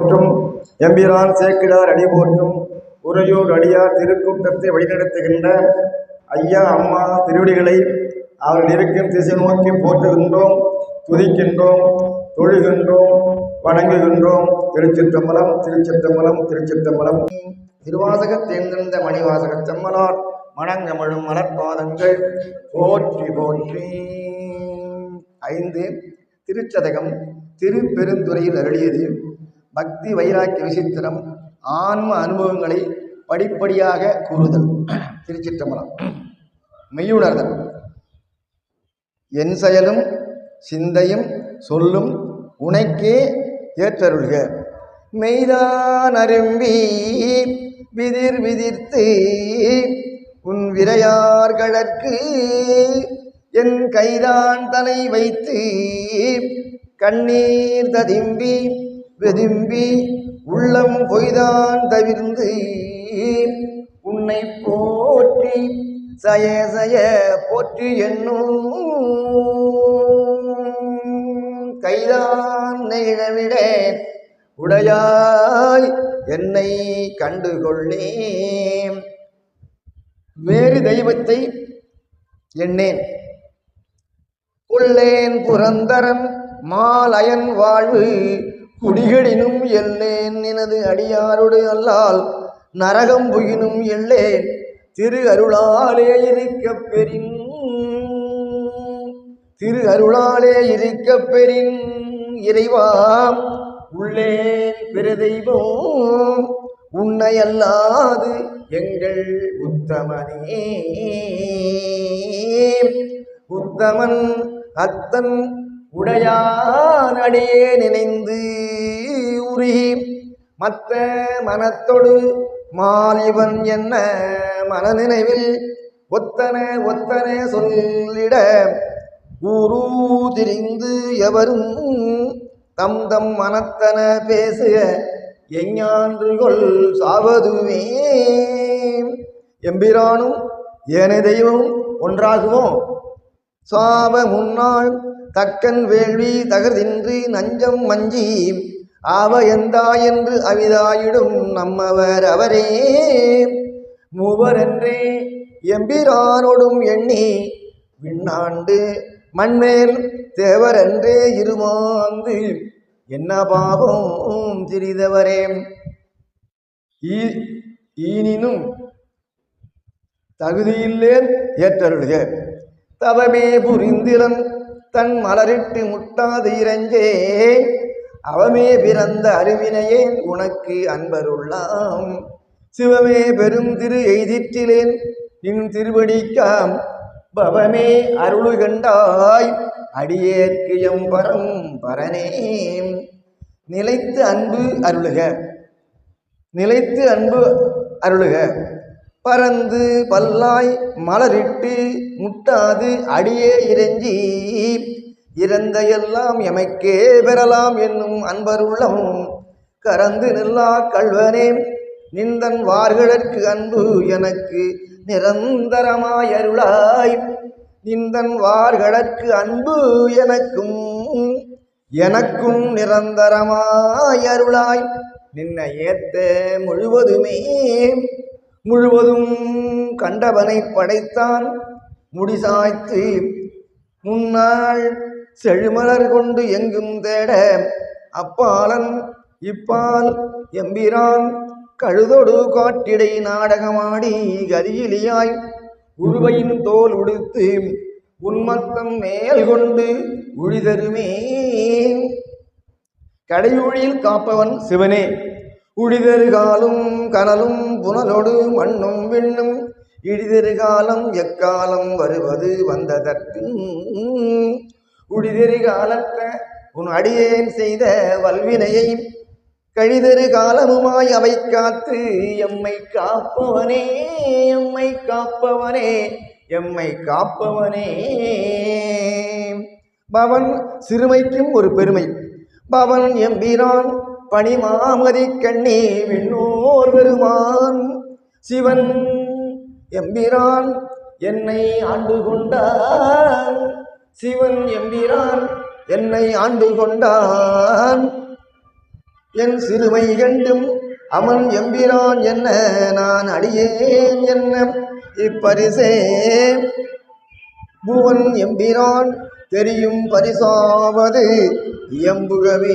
போற்றும். எம்பிரான் சேக்கிடார் அடி போற்றும். உறையூர் அடியார் திருக்கூட்டத்தை வழிநடத்துகின்ற ஐயா அம்மா திருவடிகளை அவர்கள் இருக்கும் திசை நோக்கி போற்றுகின்றோம் துதிக்கின்றோம் தொழுகின்றோம் வணங்குகின்றோம். திருச்சிற்றம்பலம் திருச்சிற்றம்பலம் திருச்சிற்றம்பலம். திருவாசக தேர்ந்தெழுந்த மணிவாசக செம்மலார் மணங்கமழும் மலர்பாதங்கள் போற்றி போற்றி. ஐந்து. திருச்சதகம் திருப்பெருந்துறையில் அருளியது. பக்தி வைராக்கிய விசித்திரம் ஆன்ம அனுபவங்களை படிப்படியாக கூறுதல். திருச்சிற்றம்பலம். மெய்யுணர்தல். என் செயலும் சிந்தையும் சொல்லும் உனக்கே ஏற்றருள்க. மெய்தான் அரும்பி விதிர் விதிர்த்து உன் விரையார்களற்கு என் கைதான் தலை வைத்து கண்ணீர் ததிம்பி வெதும்பி உள்ளம் பொய்தான் தவிர்ந்து உன்னை போற்றி சய சய போற்றி என்னும் கைதான் நிழவிட உடையாய் என்னை கண்டுகொள்ளேன். வேறு தெய்வத்தை எண்ணேன். கொள்ளேன் புரந்தரன் மாலயன் வாழ்வு குடிகளினும் எல்லேன் எனது அடியாரோடு அல்லால் நரகம் புகினும் எல்லேன் திரு அருளாலே இருக்க பெறின் திரு அருளாலே இருக்க பெறின் இறைவா உள்ளேன் பிற உன்னை அல்லாது எங்கள் உத்தமனே. உத்தமன் அத்தன் உடையான் அடியே நினைந்து உருகி மற்ற மனத்தொடு மாலிவன் என்ன மனநினைவில் ஒத்தன ஒத்தன சொல்லிட ஊரூ திரிந்து எவரும் தம் தம் மனத்தன பேசுக எஞ்ஞான்று கொள் சாவதுவே எம்பிரானும் ஏன தெய்வமும் ஒன்றாகுவோம். சாப முன்னாள் தக்கன் வேள்வி தகர்தின்றி நஞ்சம் மஞ்சி ஆவ எந்தா என்று அவிதாயிடும் நம்மவர் அவரே. மூவரென்றே எம்பிரானோடும் எண்ணி விண்ணாண்டு மண்மேல் தேவரன்றே இருமாந்து. என்ன பாவம் திரிதவரே. ஈனினும் தகுதியில்லேன் ஏற்றருள்க. தவமே புரிந்திலன் தன் மலரிட்டு முட்டாது இறஞ்சே அவமே பிறந்த அருவினையேன் உனக்கு அன்பருள்ளாம். சிவமே பெரும் திரு எய்திற்றிலேன் நின் திருவடிக்காம். பவமே அருளுகண்டாய் அடியேற்கு எம்பரம் பரனே நிலைத்து அன்பு அருளுக. நிலைத்து அன்பு அருளுக. பறந்து பல்லாய் மலரிட்டு முட்டாது அடியே இறைஞ்சி. இறந்த எல்லாம் எமைக்கே பெறலாம் என்னும் அன்பருள்ளம். கறந்து நில்லா கல்வனே நிந்தன் வார்களற்கு அன்பு எனக்கு நிரந்தரமாய் அருளாய் நிந்தன் வார்களற்கு அன்பு எனக்கும் எனக்கும் நிரந்தரமாயருளாய். நின்ன ஏத்த முழுவதுமே முழுவதும் கண்டவனை படைத்தான் முடிசாய்த்து முன்னாள் செழுமலர் கொண்டு எங்கும் தேட அப்பாலன் இப்பால் எம்பிரான் கழுதொடு காட்டிடை நாடகமாடி கதியிலியாய் உருவையின் தோல் உடுத்து உன்மத்தம் மேல் கொண்டு உழிதருமே. கடையூழியில் காப்பவன் சிவனே. உழிதெருகாலும் கனலும் புனலொடு மண்ணும் விண்ணும் இழிதெருகாலம் எக்காலம் வருவது வந்ததற்கு உழிதருகாலத்த உன் அடியேன் செய்த வல்வினையை கழிதரு காலமுமாய் அவை காத்து எம்மை காப்பவனே எம்மை காப்பவனே எம்மை காப்பவனே. பவன் சிறுமைக்கும் ஒரு பெருமை. பவன் எம்பிரான் பணிமாமதி கண்ணி விண்ணோர் பெருமான். சிவன் எம்பிரான் என்னை ஆண்டு கொண்டான் சிவன் எம்பிரான் என்னை ஆண்டு கொண்டான் என் சிறுமை கண்டும் அவன் எம்பிரான் என்ன நான் அடியேன் என்ன? இப்பரிசே புவன் எம்பிரான் தெரியும் பரிசாவது எம்புகவே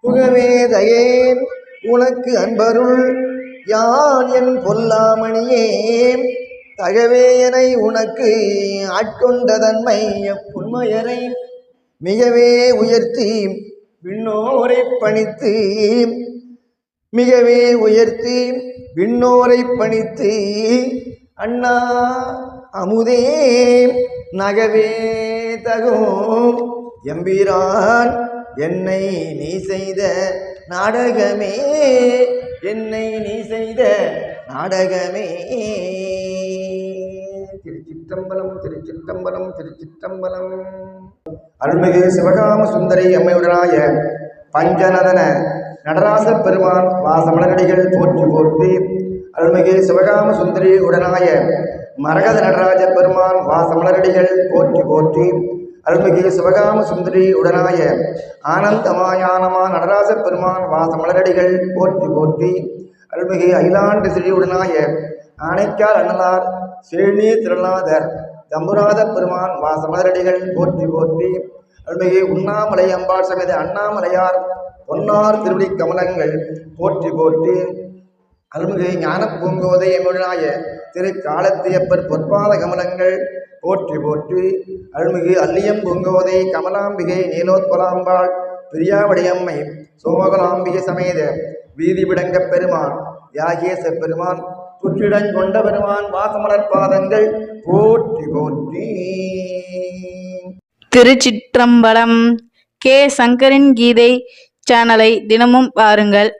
புகவே தயேன் உனக்கு அன்பருள் யான் என் பொல்லாமணியே? தகவேயனை உனக்கு ஆட்கொண்டதன்மை புன்மையரை எப்புண்மையரை மிகவே உயர்த்தி விண்ணோரை பணித்து. மிகவே உயர்த்தி விண்ணோரை பணித்து அண்ணா அமுதே நகவே தகும் எம்பிரான் என்னை நீ செய்த நாடகமே என்னை நீ செய்த நாடகமே. திருச்சிற்றம்பலம் திருச்சிற்றம்பலம் திருச்சிற்றம்பலம். அருள்மிகு சிவகாம சுந்தரி அம்மையுடனாய பஞ்சநதன நடராச பெருமான் வாசமலரடிகள் போற்றி போற்றி அருள்மிகு சிவகாம சுந்தரி உடனாய மரகத நடராஜ பெருமான் வாசமலரடிகள் போற்றி போற்றி. அருள்மிகு சிவகாம சுந்தரி உடனாய ஆனந்தமாயானமா நடராஜ பெருமான் வாசமலரடிகள் போற்றி போற்றி. அருள்மிகு அகிலாண்டு ஸ்ரீ உடனாய ஆனைக்கால் அண்ணலார் ஸ்ரீநீ திருநாதர் தம்புராத பெருமான் வாசமலரடிகள் போற்றி போற்றி. அருள்மிகு உண்ணாமலை அம்பாள் சமேத அண்ணாமலையார் பொன்னார் திருவடி கமலங்கள் போற்றி போற்றி. அருள்மிகு ஞான பூங்கோதை எமுடனாய திரு காலத்தியப்பர் பொற்பாத கமலங்கள். போற்றி போற்றி. அருள்மிகு அல்லியம் பூங்கோதை கமலாம்பிகை நீலோத்பலாம்பாள். பிரியாவடியம்மை சோமகலாம்பிகை சமேத வீதி விடங்கப் பெருமான். யாகேச பெருமான். சுற்றிடன் கொண்ட பெருமான். வாசமலர் பாதங்கள். போற்றி போற்றி. திருச்சிற்றம்பலம் கே சங்கரின் கீதை சேனலை தினமும் பாருங்கள்.